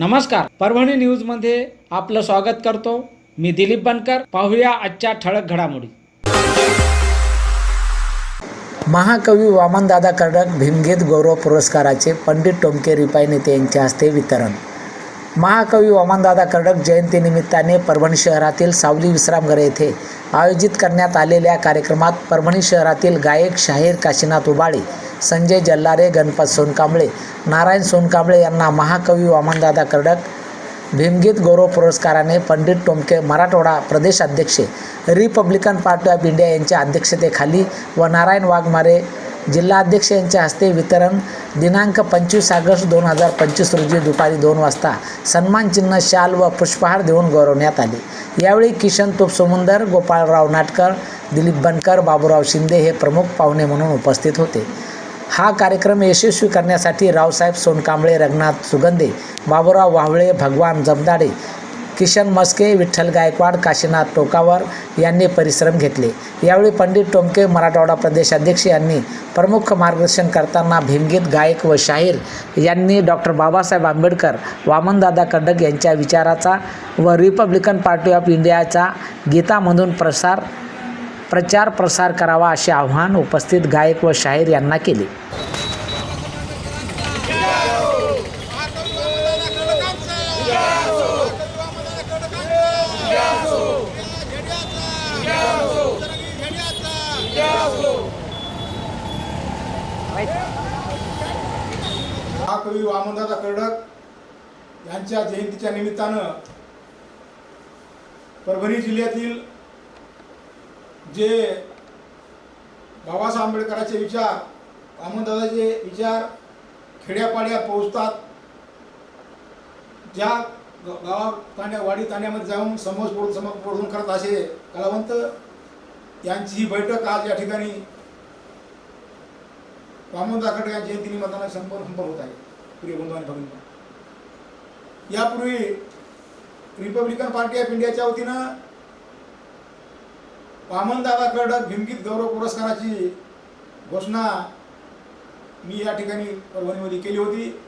नमस्कार. परभणी न्यूजमध्ये आपलं स्वागत करतो. मी दिलीप बनकर. पाहूया आजच्या ठळक घडामोडी. महाकवी वामनदादा कर्डक भीमगीत गौरव पुरस्काराचे पंडित टोमके रिपाई नेते यांच्या हस्ते वितरण. महाकवी वामनदादा कर्डक जयंतीनिमित्ताने परभणी शहरातील सावली विश्रामघरे येथे आयोजित करण्यात आलेल्या कार्यक्रमात परभणी शहरातील गायक शाहीर काशीनाथ उबाळे संजय जल्लारे गणपत सोनकांबळे नारायण सोनकांबळे यांना महाकवी वामनदादा कर्डक भीमगीत गौरव पुरस्काराने पंडित टोमके मराठवाडा प्रदेश अध्यक्ष रिपब्लिकन पार्टी ऑफ इंडिया यांच्या अध्यक्षतेखाली व नारायण वाघमारे जिल्हाध्यक्ष यांच्या हस्ते वितरण दिनांक पंचवीस ऑगस्ट दोन हजार पंचवीस रोजी दुपारी दोन वाजता सन्मानचिन्ह शाल व पुष्पहार देऊन गौरवण्यात आले. यावेळी किशन तुपसमुंदर गोपाळराव नाटकर दिलीप बनकर बाबूराव शिंदे हे प्रमुख पाहुणे म्हणून उपस्थित होते. हा कार्यक्रम यशस्वी करण्यासाठी रावसाहेब सोनकांबळे रंगनाथ सुगंधे बाबूराव वावळे भगवान जमदाडे किशन मस्के विठ्ठल गायकवाड काशीनाथ टोकावर यांनी परिश्रम घेतले. यावेळी पंडित टोमके मराठवाडा प्रदेशाध्यक्ष यांनी प्रमुख मार्गदर्शन करताना भीमगीत गायक व शाहीर यांनी डॉक्टर बाबासाहेब आंबेडकर वामनदादा कर्डक यांच्या विचाराचा व रिपब्लिकन पार्टी ऑफ इंडियाचा गीतामधून प्रसार प्रचार प्रसार करावा असे आव्हान उपस्थित गायक व शाहीर यांना केले. महाकवी वामनदादा कर्डक यांच्या जयंतीच्या निमित्तानं परभणी जिल्ह्यातील जे बाबासाहेब आंबेडकरांचे विचार वामनदादाचे विचार खेड्यापाड्या पोहोचतात. ज्या गावा तांड्या वाडी तांड्यामध्ये जाऊन समोर बोलून समोर पोडून करत असे कलावंत यांची ही बैठक आज या ठिकाणी वामन दाखडे यांच्या जयंती निमित्तानं संपन्न संपन्न होत आहे. प्रिय बंधू आणि भगिनी. यापूर्वी रिपब्लिकन पार्टी ऑफ इंडियाच्या वतीनं वामनदादा कर्डक भीमगीत गौरव पुरस्काराची घोषणा मी या ठिकाणी परभणीमध्ये केली होती.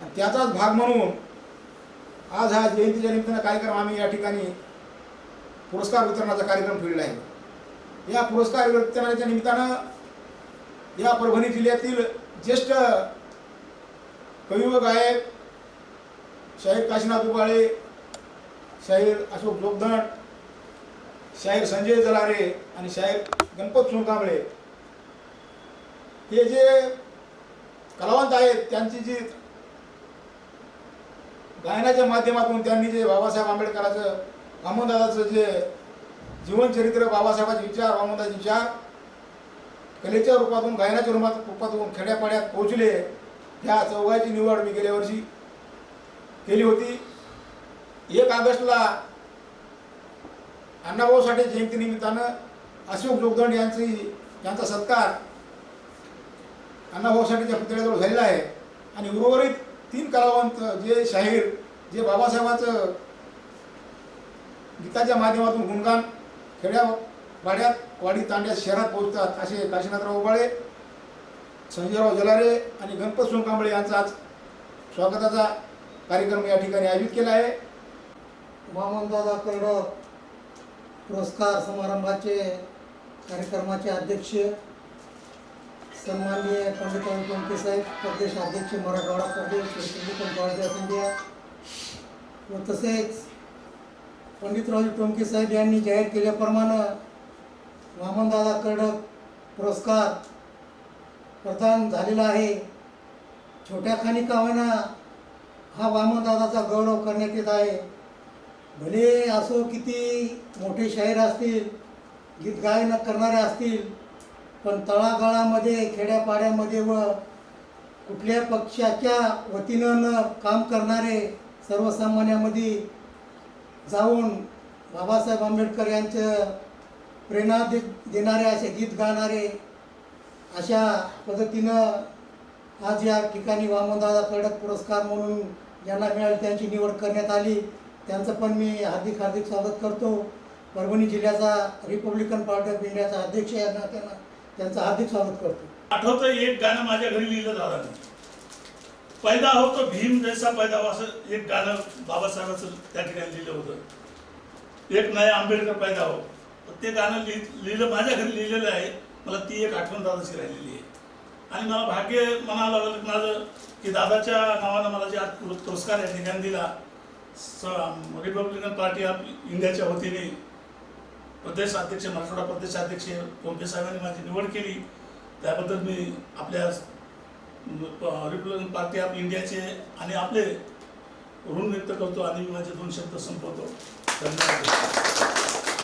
आणि त्याचाच भाग म्हणून आज हा जयंतीच्या निमित्तानं कार्यक्रम आम्ही या ठिकाणी पुरस्कार वितरणाचा कार्यक्रम ठेवलेला आहे. या पुरस्कार वितरणाच्या निमित्तानं या परभणी जिल्ह्यातील ज्येष्ठ कवी व गायक शाहीर काशीनाथ उबाळे शाहीर अशोक जोगदण शाहीर संजय जलारे आणि शाहीर गणपत सोनकांबळे. हे जे कलावंत आहेत त्यांची जी गायनाच्या माध्यमातून त्यांनी जे बाबासाहेब आंबेडकरांचं वामनदादाचं जे जीवनचरित्र बाबासाहेबांचे विचार वामनदाचे विचार कलेच्या रूपातून गायनाच्या रूपात रूपातून खेड्यापाड्यात पोहोचले. ह्या चौघाची निवड मी गेल्या वर्षी केली होती. एक ऑगस्टला अण्णाभाऊ साठे जयंतीनिमित्तानं अशोक जोगदंड यांची यांचा सत्कार अण्णाभाऊ साठेच्या पुतळ्याजवळ झालेला आहे. आणि उर्वरित तीन कलावंत जे शाहीर जे बाबासाहेबांचं गीताच्या माध्यमातून गुणगान खेड्या वाड्यात वाडी तांड्यात शहरात पोहोचतात असे काशीनाथराव उबाळे संजयराव जलारे आणि गणपत सोनकांबळे यांचा आज स्वागताचा कार्यक्रम या ठिकाणी आयोजित केला आहे. वामनदादा कर्डक पुरस्कार समारंभाचे कार्यक्रमाचे अध्यक्ष सन्माननीय पंडितराव टोमके साहेब प्रदेश अध्यक्ष मराठवाडा प्रदेश ऑफ इंडिया व तसेच पंडितराव टोमके साहेब यांनी जाहीर केल्याप्रमाणे वामनदादा कर्डक पुरस्कार प्रदान झालेला आहे. छोट्या खाणी का होईना हा वामनदादाचा गौरव करण्यात येत आहे. भले असो किती मोठे शाहीर असतील गीत गायन करणारे असतील पण तळागाळामध्ये खेड्यापाड्यामध्ये व कुठल्या पक्षाच्या वतीनं न काम करणारे सर्वसामान्यामध्ये जाऊन बाबासाहेब आंबेडकर यांचं प्रेरणा दे देणारे असे गीत गाणारे अशा पद्धतीनं आज या ठिकाणी वामनदादा कडक पुरस्कार म्हणून ज्यांना मिळाले त्यांची निवड करण्यात आली. त्यांचं पण मी हार्दिक हार्दिक स्वागत करतो. परभणी जिल्ह्याचा रिपब्लिकन पार्टी ऑफ इंडियाचा अध्यक्ष यांना त्यांना त्यांचं हार्दिक स्वागत करतो. आठवतं एक गाणं माझ्या घरी लिहिलं दादाने. पैदा होतो भीम जैसा पैदा हो असं एक गाणं बाबासाहेबाचं त्या ठिकाणी लिहिलं होतं. एक नाही आंबेडकर पैदा हो. ते गाणं लिहि लिहिलं माझ्या घरी लिहिलेलं आहे. मला ती एक आठवण दादाची राहिलेली आहे. आणि मला भाग्य म्हणावं लागलं की माझं की दादाच्या नावानं मला जे आज पुरस्कार या ठिकाणी दिला. स रिपब्लिकन पार्टी ऑफ इंडियाच्या वतीने प्रदेश अध्यक्ष मराठवाडा प्रदेश अध्यक्ष टोंपे साहेबांनी माझी निवड केली. त्याबद्दल मी आपल्या रिपब्लिकन पार्टी ऑफ इंडियाचे आणि आपले ऋण व्यक्त करतो आणि मी माझे दोन शब्द संपवतो. धन्यवाद.